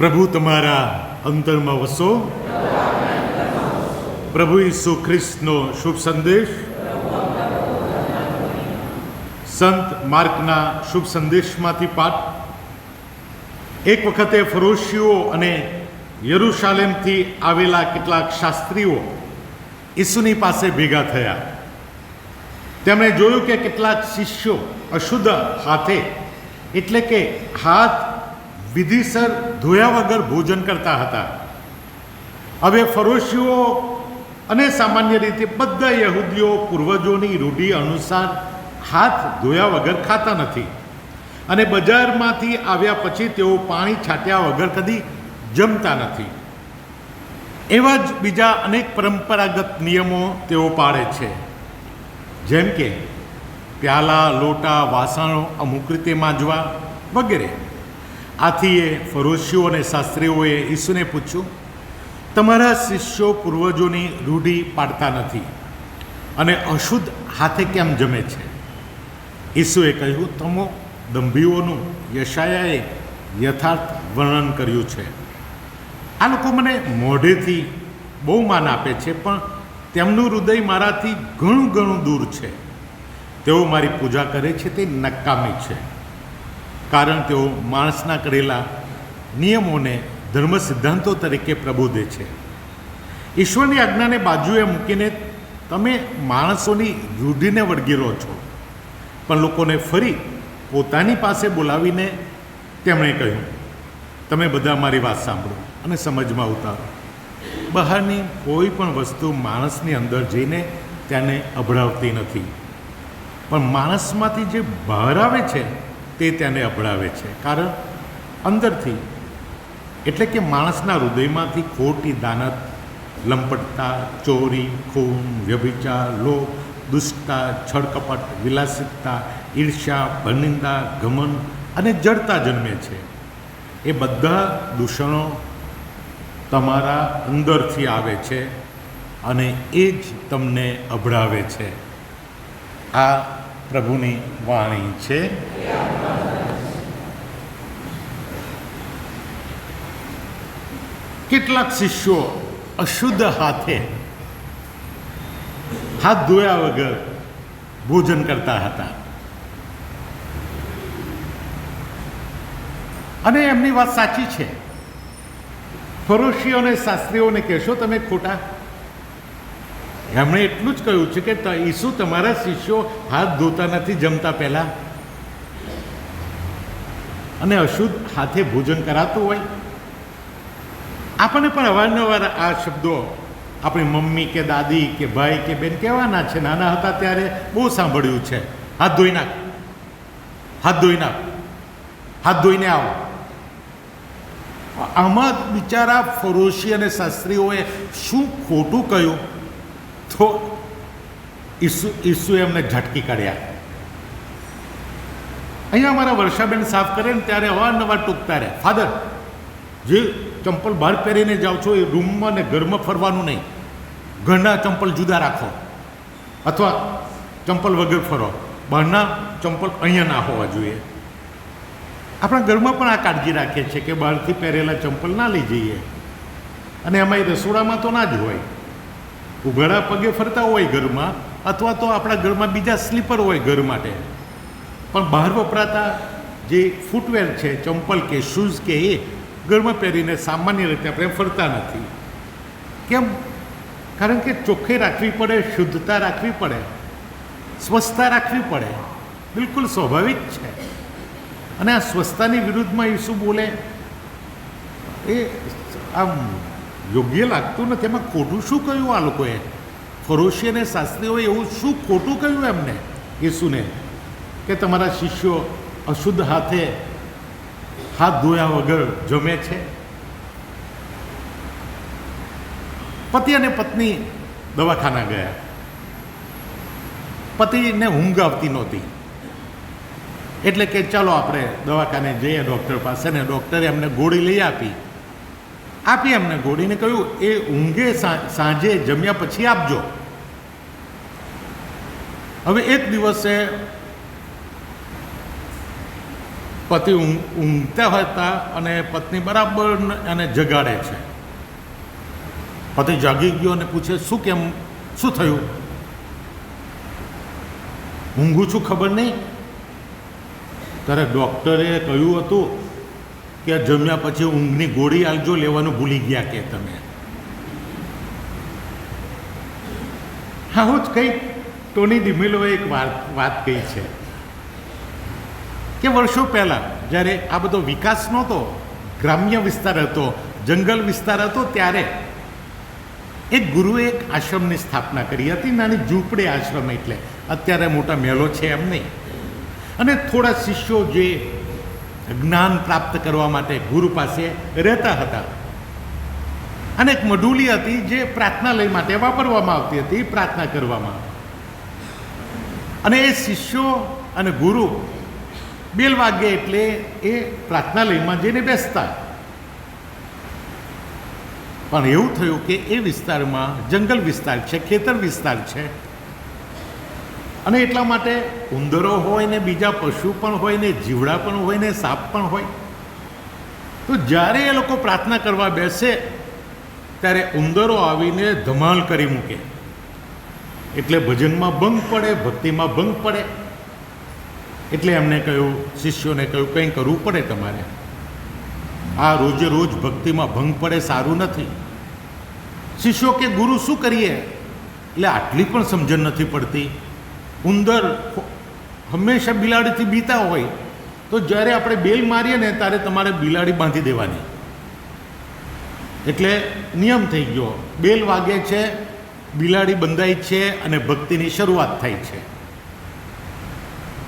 પ્રભુ, તમારા અંતરમાં વસો. પ્રભુ ઈસુ ખ્રિસ્તનો શુભ સંદેશ. સંત માર્કના શુભ સંદેશમાંથી પાઠ. એક વખતે ફરોશીઓ અને યરુશાલેમથી આવેલા કેટલાક શાસ્ત્રીઓ ઈસુની પાસે ભેગા થયા. તેમણે જોયું કે કેટલાક શિષ્યો અશુદ્ધ હાથે, એટલે કે હાથ વિધિસર ધોયા વગર ભોજન કરતા હતા. હવે ફરોશીઓ અને સામાન્ય રીતે બધા યહૂદીઓ પૂર્વજોની રૂઢિ અનુસાર હાથ ધોયા વગર ખાતા નથી. અને બજારમાંથી આવ્યા પછી તેઓ પાણી છાંટ્યા વગર કદી જમતા નથી. એવા જ બીજા અનેક પરંપરાગત નિયમો તેઓ પાળે છે. જેમ કે પ્યાલા, લોટા, વાસણો અમુક રીતે માંજવા વગેરે. આથી એ ફરોશીઓ અને શાસ્ત્રીઓએ ઈસુને પૂછ્યું, તમારા શિષ્યો પૂર્વજોની રૂઢિ પાડતા નથી અને અશુદ્ધ હાથે કેમ જમે છે? ઈસુએ કહ્યું, તમો દંભીઓનું યશાયાએ યથાર્થ વર્ણન કર્યું છે. આ લોકો મને મોઢેથી બહુ માન આપે છે, પણ તેમનું હૃદય મારાથી ઘણું ઘણું દૂર છે. તેઓ મારી પૂજા કરે છે, તે નકામી છે. કારણ તેઓ માણસના કરેલા નિયમોને ધર્મ સિદ્ધાંતો તરીકે પ્રબોધે છે. ઈશ્વરની આજ્ઞાને બાજુએ મૂકીને તમે માણસોની રૂઢિને વળગી રહો છો. પણ લોકોને ફરી પોતાની પાસે બોલાવીને તેમણે કહ્યું, તમે બધા મારી વાત સાંભળો અને સમજમાં ઉતારો. બહારની કોઈ પણ વસ્તુ માણસની અંદર જઈને તેને અભડાવતી નથી. પણ માણસમાંથી જે બહાર આવે છે તે તેને અભડાવે છે. કારણ અંદરથી, એટલે કે માણસના હૃદયમાંથી ખોટી દાનત, લંપટતા, ચોરી, ખૂન, વ્યભિચાર, લોભ, દુષ્ટતા, છળકપટ, વિલાસિતતા, ઈર્ષ્યા, ભનિંદા, ગમન અને જડતા જન્મે છે. એ બધા દૂષણો તમારા અંદરથી આવે છે અને એ જ તમને અભડાવે છે. આ પ્રભુની વાણી છે. કેટલાક શિષ્યો અશુદ્ધ હાથે હાથ ધોયા વગર ભોજન કરતા હતા. અને એમની વાત સાચી છે. ફરોશીઓ અને શાસ્ત્રીઓને કહેશો તમે ખોટા. એમણે એટલું જ કહ્યું છે કે ઈસુ તમારા શિષ્યો હાથ ધોતા નથી, જમતા પહેલા. અને અશુદ્ધ હાથે ભોજન કરાતું હોય. આપણને પણ અવારનવાર આ શબ્દો આપણી મમ્મી કે દાદી કે ભાઈ કે બેન કહેવાના છે. નાના હતા ત્યારે બહુ સાંભળ્યું છે. હાથ ધોઈ નાખ. હાથ ધોઈ નાખ. હાથ ધોઈને આવો. આમાં બિચારા ફરોશી અને શાસ્ત્રીઓએ શું ખોટું કહ્યું? તો ઈસુ ઈસુ એમને ઝટકી કાઢ્યા. અહીંયા અમારા વર્ષાબેન સાફ કરે ને ત્યારે અવારનવાર ટૂંકતા રહે ફાધર, જે ચંપલ બહાર પહેરીને જાઓ છો એ રૂમમાં ને ઘરમાં ફરવાનું નહીં. ઘરના ચંપલ જુદા રાખો. અથવા ચંપલ વગર ફરો. બહારના ચંપલ અહીંયા ના હોવા જોઈએ. આપણા ઘરમાં પણ આ કાળજી રાખીએ છીએ કે બહારથી પહેરેલા ચંપલ ના લઈ જઈએ. અને એમાં રસોડામાં તો ના જ હોય. ઉઘાડા પગે ફરતા હોય ઘરમાં, અથવા તો આપણા ઘરમાં બીજા સ્લીપર હોય ઘર માટે. પણ બહાર વપરાતા જે ફૂટવેર છે, ચંપલ કે શૂઝ કે એ ઘરમાં પહેરીને સામાન્ય રીતે આપણે ફરતા નથી. કેમ? કારણ કે ચોખ્ખી રાખવી પડે, શુદ્ધતા રાખવી પડે, સ્વચ્છતા રાખવી પડે. બિલકુલ સ્વાભાવિક છે. અને આ સ્વચ્છતાની વિરુદ્ધમાં ઈસુ બોલે, એ આમ યોગ્ય લાગતું નથી. એમાં ખોટું શું કહ્યું આ લોકોએ? ફરોશી અને શાસ્ત્રીઓએ એવું શું ખોટું કહ્યું એમને? ઈસુને કે, તમારા શિષ્યો અશુદ્ધ હાથે હાથ ધોયા વગર જમે છે? પતિ અને પત્ની દવાખાના ગયા. પતિને ઊંઘ આવતી નહોતી. એટલે કે ચાલો આપણે દવાખાને જઈએ ડૉક્ટર પાસે ને ડૉક્ટરે એમને ગોળી લઈ આપી. આપી એમને ગોળીને કહ્યું, એ ઊંઘે સાંજે જમ્યા પછી આપજો. હવે એક દિવસે પતિ ઊંઘતા હતા અને પત્ની બરાબર એને જગાડે છે. પતિ જાગી ગયો અને પૂછે, શું કેમ, શું થયું? ઊંઘું છું, ખબર નહીં. ત્યારે ડૉક્ટરે કહ્યું હતું કે, જમ્યા પછી ઊંઘની ગોળી આલજો લેવાનું ભૂલી ગયા કે તમે. હા, હું જ કંઈ ટોની ડિમેલોએ એક વાત વાત કહી છે. કે વર્ષો પહેલાં જ્યારે આ બધો વિકાસ નહોતો, ગ્રામ્ય વિસ્તાર હતો, જંગલ વિસ્તાર હતો, ત્યારે એક ગુરુએ એક આશ્રમની સ્થાપના કરી હતી, નાની ઝૂંપડી આશ્રમ એટલે. અત્યારે મોટા મહેલો છે એમ નહીં. અને થોડા શિષ્યો જે જ્ઞાન પ્રાપ્ત કરવા માટે ગુરુ પાસે રહેતા હતા. અને એક મઢુલી હતી જે પ્રાર્થનાલય માટે વાપરવામાં આવતી હતી, પ્રાર્થના કરવામાં. અને એ શિષ્યો અને ગુરુ બેલ વાગે એટલે એ પ્રાર્થનાલયમાં જઈને બેસતા. પણ એવું થયું કે એ વિસ્તારમાં જંગલ વિસ્તાર છે, ખેતર વિસ્તાર છે. અને એટલા માટે ઉંદરો હોય ને બીજા પશુ પણ હોય ને જીવડા પણ હોય ને સાપ પણ હોય. તો જ્યારે એ લોકો પ્રાર્થના કરવા બેસે, ત્યારે ઉંદરો આવીને ધમાલ કરી મૂકે. એટલે ભજનમાં ભંગ પડે, ભક્તિમાં ભંગ પડે. એટલે એમને કહ્યું, શિષ્યોને કહ્યું, કંઈ કરવું પડે તમારે? આ રોજે રોજ ભક્તિમાં ભંગ પડે સારું નથી. શિષ્યો કે, ગુરુ, શું કરીએ? એટલે આટલી પણ સમજણ નથી પડતી. ઉંદર હંમેશા બિલાડીથી બીતા હોય, તો જ્યારે આપણે બેલ મારીએ ને, ત્યારે તમારે બિલાડી બાંધી દેવાની. એટલે નિયમ થઈ ગયો. બેલ વાગે છે, બિલાડી બંધાય છે અને ભક્તિની શરૂઆત થાય છે.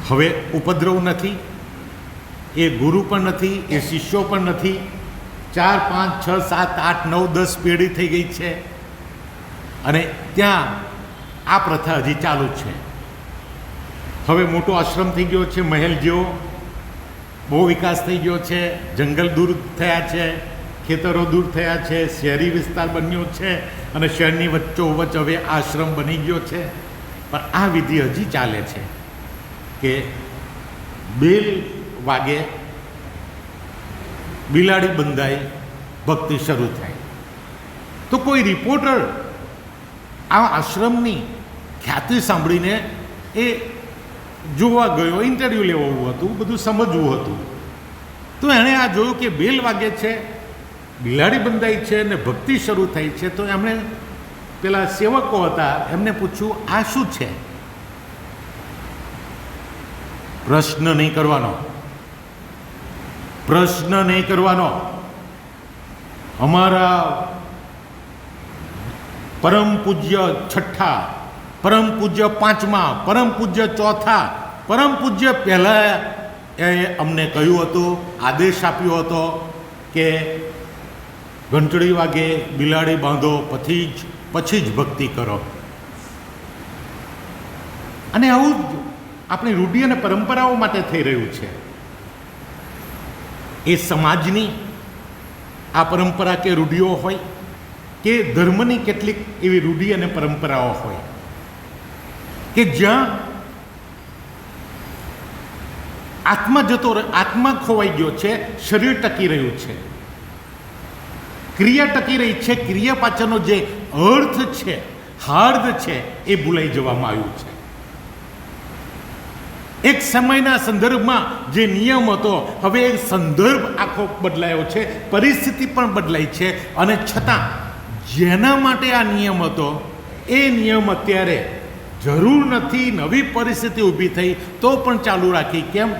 હવે ઉપદ્રવ નથી, એ ગુરુ પણ નથી, એ શિષ્યો પણ નથી. ચાર, પાંચ, છ, સાત, આઠ, નવ, દસ પેઢી થઈ ગઈ છે. અને ત્યાં આ પ્રથા હજી ચાલુ છે. હવે મોટો આશ્રમ થઈ ગયો છે, મહેલ જેવો. બહુ વિકાસ થઈ ગયો છે, જંગલ દૂર થયા છે, ખેતરો દૂર થયા છે, શહેરી વિસ્તાર બન્યો છે, અને શહેરની વચ્ચોવચ્ચ હવે આશ્રમ બની ગયો છે. પણ આ વિધિ હજી ચાલે છે. કે બેલ વાગે, બિલાડી બંધાય, ભક્તિ શરૂ થાય. તો કોઈ રિપોર્ટર આ આશ્રમની ખ્યાતિ સાંભળીને એ જોવા ગયો, ઇન્ટરવ્યૂ લેવું હતું, બધું સમજવું હતું. તો એણે આ જોયું કે બેલ વાગે છે, બિલાડી બંધાઈ છે અને ભક્તિ શરૂ થઈ છે, તો એમણે પેલા સેવકો હતા, એમને પૂછ્યું, આ શું છે? પ્રશ્ન નહીં કરવાનો. પ્રશ્ન નહીં કરવાનો. અમારા પરમ પૂજ્ય છઠ્ઠા, પરમ પૂજ્ય પાંચમા, પરમ પૂજ્ય ચોથા, પરમ પૂજ્ય પહેલાં એ અમને કહ્યું હતું, આદેશ આપ્યો હતો કે ઘંટડી વાગે બિલાડી બાંધો, પછી જ પછી જ ભક્તિ કરો. અને આવું જ આપણી રૂઢિ અને પરંપરાઓ માટે થઈ રહ્યું છે. એ સમાજની આ પરંપરા કે રૂઢિઓ હોય કે ધર્મની કેટલીક એવી રૂઢિ અને પરંપરાઓ હોય કે જ્યાં આત્મા જતો આત્મા ખોવાઈ ગયો છે, શરીર ટકી રહ્યું છે. ક્રિયા ટકી રહી છે ક્રિયા પાછળનો જે અર્થ છે, હાર્દ છે, એ ભૂલાઈ જવામાં આવ્યું છે. એક સમયના સંદર્ભમાં જે નિયમ હતો, હવે એ સંદર્ભ આખો બદલાયો છે, પરિસ્થિતિ પણ બદલાઈ છે અને છતાં જેના માટે આ નિયમ હતો, એ નિયમ અત્યારે જરૂર નથી, નવી પરિસ્થિતિ ઊભી થઈ, તો પણ ચાલુ રાખી. કેમ?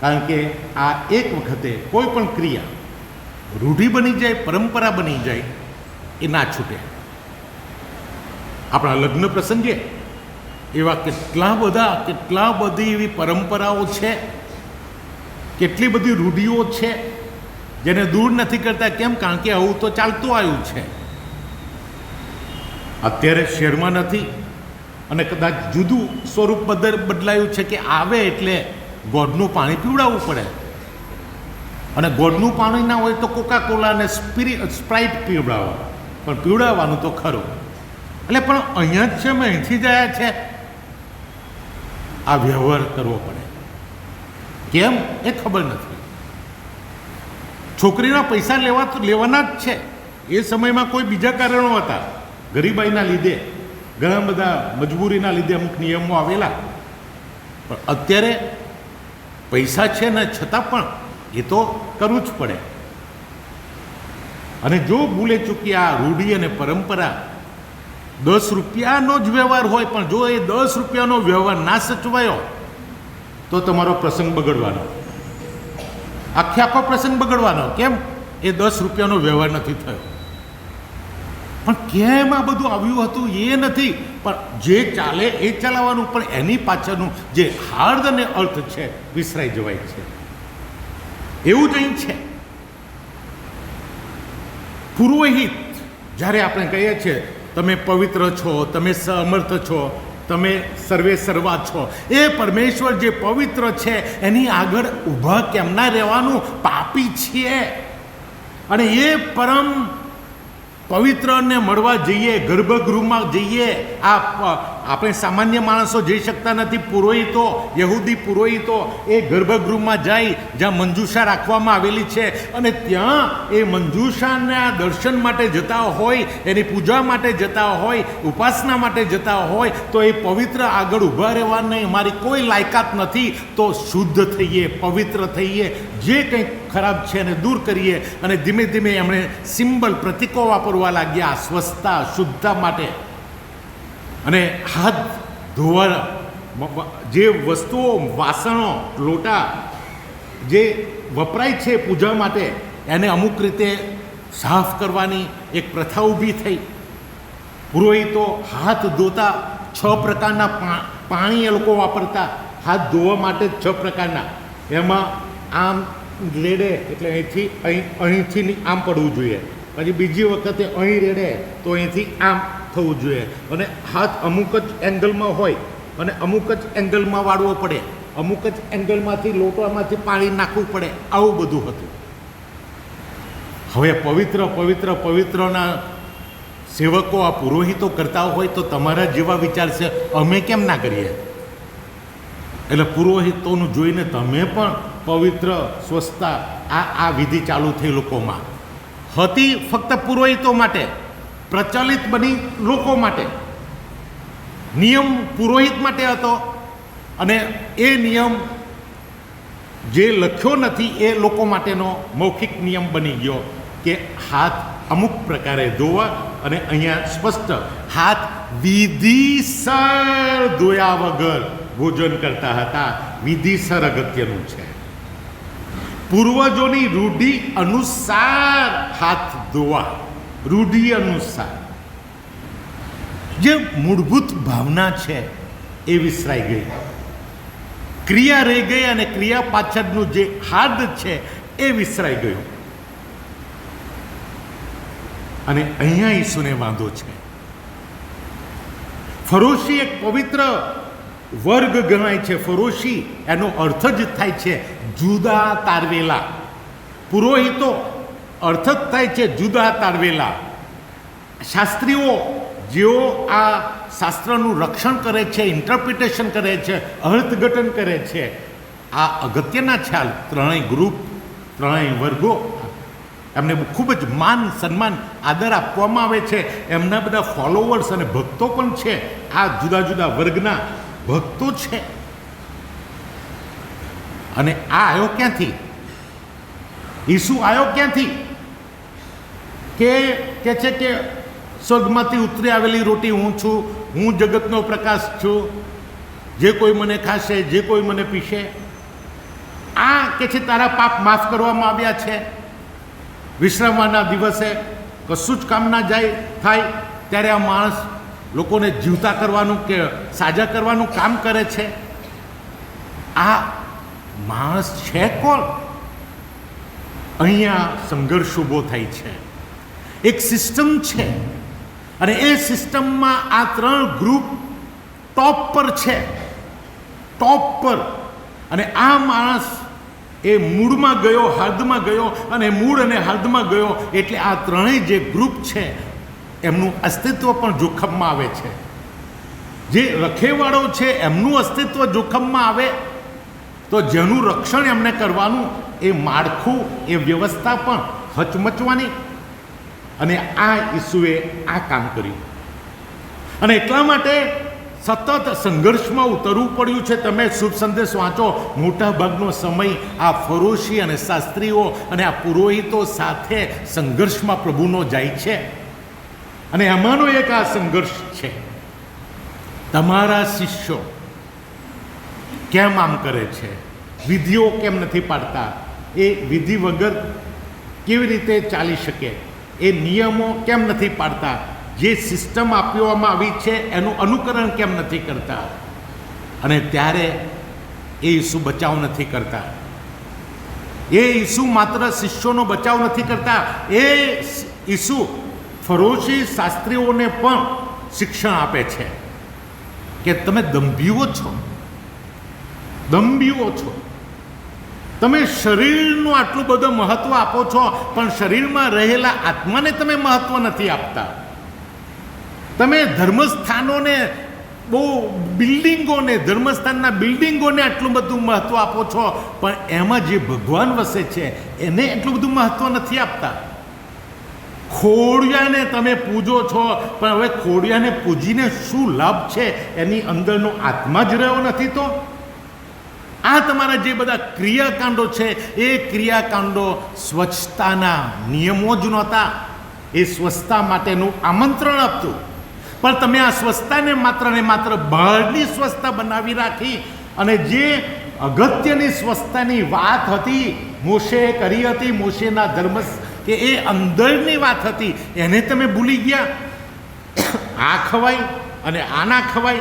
કારણ કે આ એક વખતે કોઈ પણ ક્રિયા રૂઢિ બની જાય, પરંપરા બની જાય, એ ના છૂટે. આપણા લગ્ન પ્રસંગે એવા કેટલા બધા, કેટલા બધી એવી પરંપરાઓ છે, કેટલી બધી રૂઢિઓ છે, જેને દૂર નથી કરતા કેમ? કારણ કે આવું તો ચાલતું આવ્યું છે. અત્યારે શહેરમાં નથી અને કદાચ જુદું સ્વરૂપ બદલ બદલાયું છે કે આવે એટલે ગોળનું પાણી પીવડાવવું પડે. અને ગોળનું પાણી ના હોય તો કોકા કોલા અને સ્પિરિ સ્પ્રાઇટ પીવડાવો પણ પીવડાવવાનું તો ખરું. એટલે પણ અહીંયા જ છે મેં અહીંથી જ છે. આ વ્યવહાર કરવો પડે. કેમ? એ ખબર નથી. છોકરીના પૈસા લેવા તો લેવાના જ છે. એ સમયમાં કોઈ બીજા કારણો હતા. ગરીબાઈના લીધે, ઘણા બધા મજબૂરીના લીધે અમુક નિયમો આવેલા. પણ અત્યારે પૈસા છે ને છતાં પણ એ તો કરવું જ પડે. અને જો ભૂલે ચૂકી આ રૂઢી અને પરંપરા દસ રૂપિયાનો જ વ્યવહાર હોય, પણ જો એ દસ રૂપિયાનો વ્યવહાર ના સચવાયો, તો તમારો પ્રસંગ બગડવાનો. આખે આખો પ્રસંગ બગડવાનો. કેમ? એ દસ રૂપિયાનો વ્યવહાર નથી થયો. પણ કેમ આ બધું આવ્યું હતું એ નથી? પણ જે ચાલે એ ચલાવવાનું, પણ એની પાછળનું જે હાર્દ અને અર્થ છે, વિસરાઈ જવાય છે. એવું જ અહીં છે. પુરોહિત, જ્યારે આપણે કહીએ છીએ તમે પવિત્ર છો, તમે સમર્થ છો, તમે સર્વે સર્વા છો. એ પરમેશ્વર જે પવિત્ર છે, એની આગળ ઊભા કેમ ના રહેવાનું? પાપી છીએ. અને એ પરમ પવિત્રને મળવા જઈએ, ગર્ભગૃહમાં જઈએ, આ આપણે સામાન્ય માણસો જઈ શકતા નથી. પુરોહિતો, યહૂદી પુરોહિતો, એ ગર્ભગૃહમાં જાય, જ્યાં મંજુષા રાખવામાં આવેલી છે. અને ત્યાં એ મંજુષાના દર્શન માટે જતા હોય, એની પૂજા માટે જતા હોય, ઉપાસના માટે જતા હોય, તો એ પવિત્ર આગળ ઊભા રહેવાની અમારી કોઈ લાયકાત નથી. તો શુદ્ધ થઈએ, પવિત્ર થઈએ, જે કંઈક ખરાબ છે એને દૂર કરીએ. અને ધીમે ધીમે એમણે સિમ્બલ પ્રતીકો વાપરવા લાગ્યા, સ્વચ્છતા, શુદ્ધતા માટે. અને હાથ ધોવા જે વસ્તુઓ, વાસણો, લોટા જે વપરાય છે પૂજા માટે, એને અમુક રીતે સાફ કરવાની એક પ્રથા ઊભી થઈ. પુરોહિતો હાથ ધોતા છ પ્રકારના પાણી એ લોકો વાપરતા. હાથ ધોવા માટે છ પ્રકારના. એમાં આમ રેડે એટલે અહીંથી અહીં, અહીંથી આમ પડવું જોઈએ. પછી બીજી વખતે અહીં રેડે તો અહીંથી આમ થવું જોઈએ. અને હાથ અમુક જ એંગલમાં હોય અને અમુક જ એંગલમાં વાળવો પડે. અમુક જ એંગલમાંથી લોટામાંથી પાણી નાખવું પડે. આવું બધું હતું. હવે પવિત્ર પવિત્ર, પવિત્રના સેવકો આ પુરોહિતો કરતા હોય તો તમારા જેવા વિચાર છે, અમે કેમ ના કરીએ? એટલે પુરોહિતોનું જોઈને તમે પણ પવિત્ર સ્વચ્છતા આ આ વિધિ ચાલુ થઈ લોકોમાં. હતી ફક્ત પુરોહિતો માટે. પ્રચલિત બની લોકો માટે. નિયમ પુરોહિત માટે હતો અને એ નિયમ જે લખ્યો નથી એ લોકો માટેનો મૌખિક નિયમ બની ગયો કે હાથ અમુક પ્રકારે ધોવા અને અહીંયા સ્પષ્ટ હાથ વિધિસર ધોયા વગર ભોજન કરતા હતા. વિધિસર અગત્યનું છે. પૂર્વજોની રૂઢિ અનુસાર હાથ ધોવા. રૂઢિ અનુસાર જે મૂળભૂત ભાવના છે એ વિસરાઈ ગઈ. ક્રિયા રહી ગઈ અને ક્રિયા પાછળનું જે હાર્દ છે એ વિસરાઈ ગયું. અને અહીંયા ઈસુને વાંધો છે. ફરોશી એક પવિત્ર વર્ગ ગણાય છે. ફરોશી, એનો અર્થ જ થાય છે જુદા તારવેલા. પુરોહિતો અર્થ જ થાય છે જુદા તારવેલા. શાસ્ત્રીઓ જેઓ આ શાસ્ત્રનું રક્ષણ કરે છે ઇન્ટરપ્રિટેશન કરે છે, અર્થઘટન કરે છે, આ અગત્યના ખ્યાલ ત્રણેય ગ્રુપ ત્રણેય વર્ગો. એમને ખૂબ જ માન, સન્માન, આદર આપવામાં આવે છે. એમના બધા ફોલોવર્સ અને ભક્તો પણ છે. આ જુદા જુદા વર્ગના ભક્તો છે. અને આ આવ્યો ક્યાંથી? ઈસુ આવ્યો ક્યાંથી? કે કે છે કે સ્વર્ગમાંથી ઉતરી આવેલી રોટી હું છું, હું જગતનો પ્રકાશ છું, જે કોઈ મને ખાશે, જે કોઈ મને પીશે. આ કે છે તારા પાપ માફ કરવામાં આવ્યા છે. વિશ્રામવાના દિવસે કશું જ કામ ના જાય, થાય, ત્યારે આ માણસ લોકોને જીવતા કરવાનું કે સાજા કરવાનું કામ કરે છે. આ માણસ છે કોણ? અહીંયા સંઘર્ષ ઊભો થાય છે. એક સિસ્ટમ છે. અને એ સિસ્ટમમાં આ ત્રણ ગ્રુપ ટોપ પર છે. ટોપ પર. અને આ માણસ એ મૂળમાં ગયો હાર્દમાં ગયો, અને મૂળ અને હાર્દમાં ગયો એટલે આ ત્રણેય જે ગ્રુપ છે, એમનું અસ્તિત્વ પણ જોખમમાં આવે છે. જે રખેવાળો છે, એમનું અસ્તિત્વ જોખમમાં આવે. તો જેનું રક્ષણ એમને કરવાનું, એ માળખું, એ વ્યવસ્થા પણ હચમચવાની. અને આ ઈસુએ આ કામ કર્યું. અને એટલા માટે સતત સંઘર્ષમાં ઉતરવું પડ્યું છે. તમે શુભ સંદેશ વાંચો. મોટા ભાગનો સમય આ ફરોશી અને શાસ્ત્રીઓ અને આ પુરોહિતો સાથે સંઘર્ષમાં પ્રભુનો જાય છે. અને એમાંનો એક આ સંઘર્ષ છે. તમારા શિષ્યો કેમ આમ કરે છે? વિધિઓ કેમ નથી પાડતા? એ વિધિ વગર કેવી રીતે ચાલી શકે? એ નિયમો કેમ નથી પાડતા? જે સિસ્ટમ આપવામાં આવી છે, એનું અનુકરણ કેમ નથી કરતા? અને ત્યારે એ ઈસુ બચાવ નથી કરતા. એ ઈસુ માત્ર શિષ્યોનો બચાવ નથી કરતા. એ ઈસુ ફરોશી શાસ્ત્રીઓને પણ શિક્ષણ આપે છે. કે તમે દંભીઓ છો. દંભીઓ છો. તમે શરીરનું આટલું બધું મહત્વ આપો છો, પણ શરીરમાં રહેલા આત્માને તમે મહત્વ નથી આપતા. તમે ધર્મસ્થાનોને, બહુ બિલ્ડિંગોને, ધર્મસ્થાનના બિલ્ડિંગોને આટલું બધું મહત્વ આપો છો, પણ એમાં જે ભગવાન વસે છે, એને એટલું બધું મહત્વ નથી આપતા. ખોડિયાને તમે પૂજો છો, પણ હવે ખોડિયાને પૂજીને શું લાભ છે? એની અંદરનો આત્મા જ રહ્યો નથી તો? આ તમારા જે બધા ક્રિયાકાંડો છે, એ ક્રિયાકાંડો સ્વચ્છતાના નિયમો જ નહોતા. એ સ્વચ્છતા માટેનું આમંત્રણ આપતું. પણ તમે આ સ્વચ્છતાને માત્ર ને માત્ર બહારની સ્વચ્છતા બનાવી રાખી અને જે અગત્યની સ્વચ્છતાની વાત હતી, મોશે કરી હતી, મોશેના ધર્મ કે એ અંદરની વાત હતી, એને તમે ભૂલી ગયા. આ ખવાય અને આ ના ખવાય.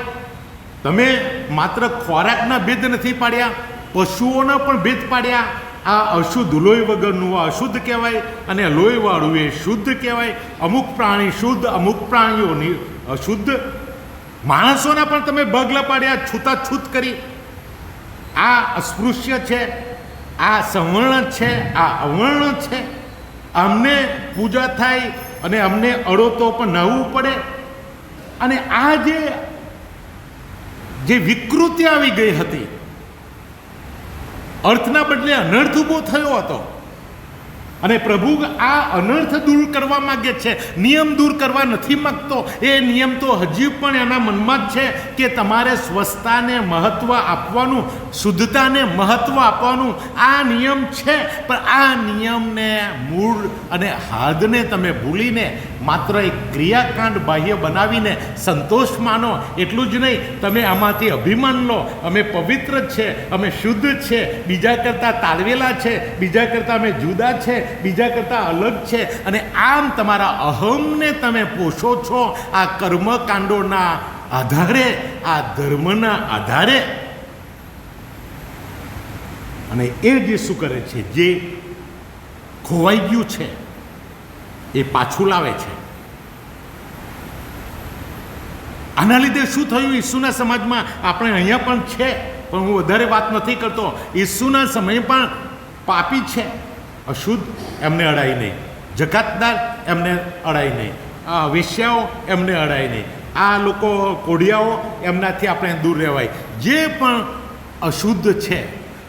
તમે માત્ર ખોરાકના ભેદ નથી પાડ્યા, પશુઓના પણ ભેદ પાડ્યા. આ અશુદ્ધ લોહી વગરનું અશુદ્ધ કહેવાય અને લોહીવાળું એ શુદ્ધ કહેવાય. અમુક પ્રાણી શુદ્ધ, અમુક પ્રાણીઓની અશુદ્ધ. માણસોના પણ તમે બગલા પાડ્યા, છૂતાછૂત કરી. આ અસ્પૃશ્ય છે, આ સંવર્ણ છે, આ અવર્ણ છે. અમને પૂજા થાય અને અમને અડો તો પણ નવું પડે. અને આ જે જે વિકૃતિ આવી ગઈ હતી. અર્થના બદલે અનર્થ ઊભો થયો હતો. અને પ્રભુ આ અનર્થ દૂર કરવા માગે છે. નિયમ દૂર કરવા નથી માગતો. એ નિયમ તો હજી પણ એના મનમાં જ છે કે તમારે સ્વસ્થતાને મહત્વ આપવાનું, શુદ્ધતાને મહત્વ આપવાનું આ નિયમ છે. પણ આ નિયમને મૂળ અને હાદને તમે ભૂલીને માત્ર એક ક્રિયાકાંડ બાહ્ય બનાવીને સંતોષ માનો એટલું જ નહીં. તમે આમાંથી અભિમાન લો. અમે પવિત્ર છે. અમે શુદ્ધ છે. બીજા કરતાં તાળવેલા છે. બીજા કરતાં અમે જુદા છે. બીજા કરતાં અલગ છે. અને આમ તમારા અહમને તમે પોષો છો આ કર્મકાંડોના આધારે, આ ધર્મના આધારે. અને એ જે શું કરે છે, જે ખોવાઈ ગયું છે, એ પાછું લાવે છે. આના લીધે શું થયું? ઈસુના સમાજમાં આપણે અહીંયા પણ છે, પણ હું વધારે વાત નથી કરતો. ઈસુના સમય પણ પાપી છે. અશુદ્ધ એમને અડાય નહીં. જકાતદાર એમને અડાય નહીં. આ વેશ્યાઓ એમને અડાય નહીં. આ લોકો કોડિયાઓ એમનાથી આપણે દૂર રહેવાય. જે પણ અશુદ્ધ છે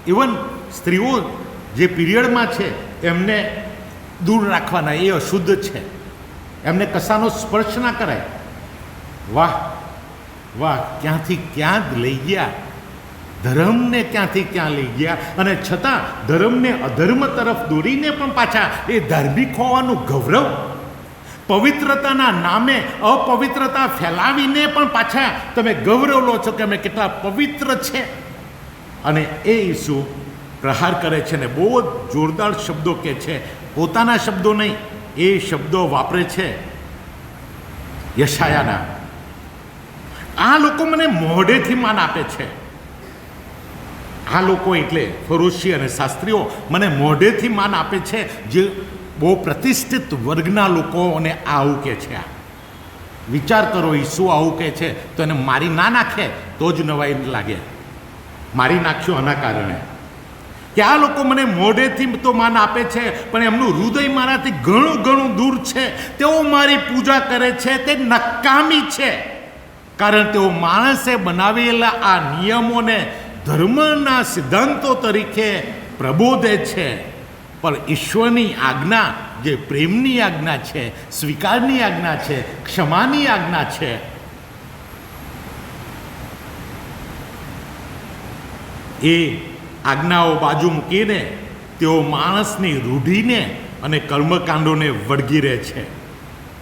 ઇવન સ્ત્રીઓ જે પીરિયડમાં છે, એમને દૂર રાખવાના, એ અશુદ્ધ છે. એમને કશાનો સ્પર્શ ના કરાય. વાહ વાહ, ક્યાંથી ક્યાં જ લઈ ગયા ધર્મને ક્યાંથી ક્યાં લઈ ગયા? અને છતાં ધર્મને અધર્મ તરફ દોરીને પણ પાછા એ ધાર્મિક હોવાનું ગૌરવ, પવિત્રતાના નામે અપવિત્રતા ફેલાવીને પણ પાછા તમે ગૌરવ લો છો કે અમે કેટલા પવિત્ર છે. અને એ ઈસુ પ્રહાર કરે છે ને બહુ જ જોરદાર શબ્દો કે છે. પોતાના શબ્દો નહીં, એ શબ્દો વાપરે છે. યશાયાના. આ લોકો મને મોઢેથી માન આપે છે. આ લોકો એટલે ફરોશી અને શાસ્ત્રીઓ મને મોઢેથી માન આપે છે જે બહુ પ્રતિષ્ઠિત વર્ગના લોકોને આવું કે છે. આ વિચાર કરો, ઈસુ આવું કહે છે, તો એને મારી ના નાખે, તો જ નવાઈ લાગે. મારી નાખ્યો આના કારણે. કે આ લોકો મને મોઢેથી તો માન આપે છે, પણ એમનું હૃદય મારાથી ઘણું ઘણું દૂર છે. તેઓ મારી પૂજા કરે છે, તે નકામી છે. કારણ તેઓ માણસે બનાવેલા આ નિયમોને ધર્મના સિદ્ધાંતો તરીકે પ્રબોધે છે. પણ ઈશ્વરની આજ્ઞા જે પ્રેમની આજ્ઞા છે, સ્વીકારની આજ્ઞા છે, ક્ષમાની આજ્ઞા છે, એ આજ્ઞાઓ બાજુ મૂકીને તેઓ માણસની રૂઢીને અને કર્મકાંડોને વળગી રહે છે.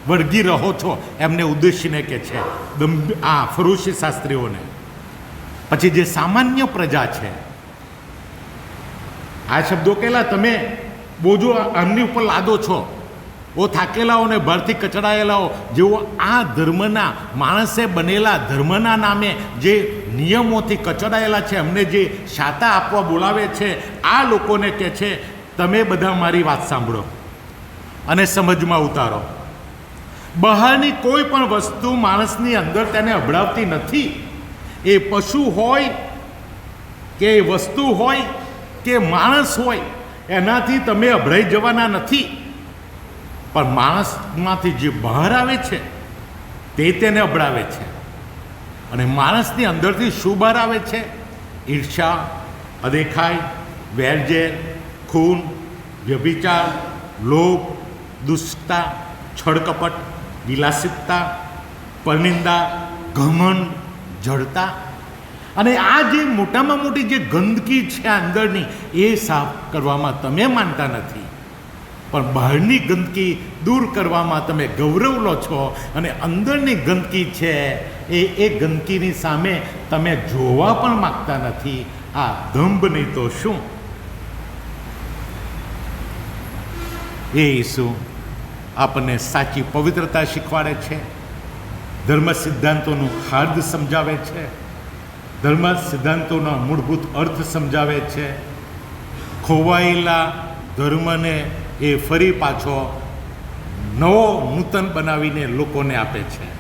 વળગી રહો છો, એમને ઉદ્દેશીને કે છે. આ ફરોશી શાસ્ત્રીઓને. પછી જે સામાન્ય પ્રજા છે, આ શબ્દો કેલા તમે બોજો આમની ઉપર લાદો છો. ઓ થાકેલાઓ ને ભરથી કચડાયેલાઓ, જેઓ આ ધર્મના માણસે બનેલા ધર્મના નામે જે નિયમોથી કચડાયેલા છે એમને જે શાતા આપવા બોલાવે છે, આ લોકોને કહે છે, તમે બધા મારી વાત સાંભળો અને સમજમાં ઉતારો. બહારની કોઈ પણ વસ્તુ માણસની અંદર તેને અભડાવતી નથી. એ પશુ હોય, કે એ વસ્તુ હોય, કે માણસ હોય, એનાથી તમે અભળાઈ જવાના નથી. પણ માણસમાંથી જે બહાર આવે છે, તે તેને અભડાવે છે. અને માણસની અંદરથી શું બહાર આવે છે? ઈર્ષા અદેખાઈ, વેરઝેર, ખૂન, વ્યભિચાર, લોભ, દુષ્ટતા, છળકપટ, વિલાસિતતા, પરનિંદા, ઘમંડ જડતા. અને આ જે મોટામાં મોટી જે ગંદકી છે અંદરની, એ સાફ કરવામાં તમે માનતા નથી. પણ બહારની ગંદકી દૂર કરવામાં તમે ગૌરવ લો છો અને અંદરની ગંદકી છે, એ એ ગંદકીની સામે તમે જોવા પણ માગતા નથી. આ દંભ નહીં તો શું? એ ઈસુ, આપણને સાચી પવિત્રતા શીખવાડે છે. ધર્મ સિદ્ધાંતોનું હાર્દ સમજાવે છે. ધર્મ સિદ્ધાંતોનો મૂળભૂત અર્થ સમજાવે છે. ખોવાયેલા ધર્મને એ ફરી પાછો નવો નૂતન બનાવીને લોકોને આપે છે.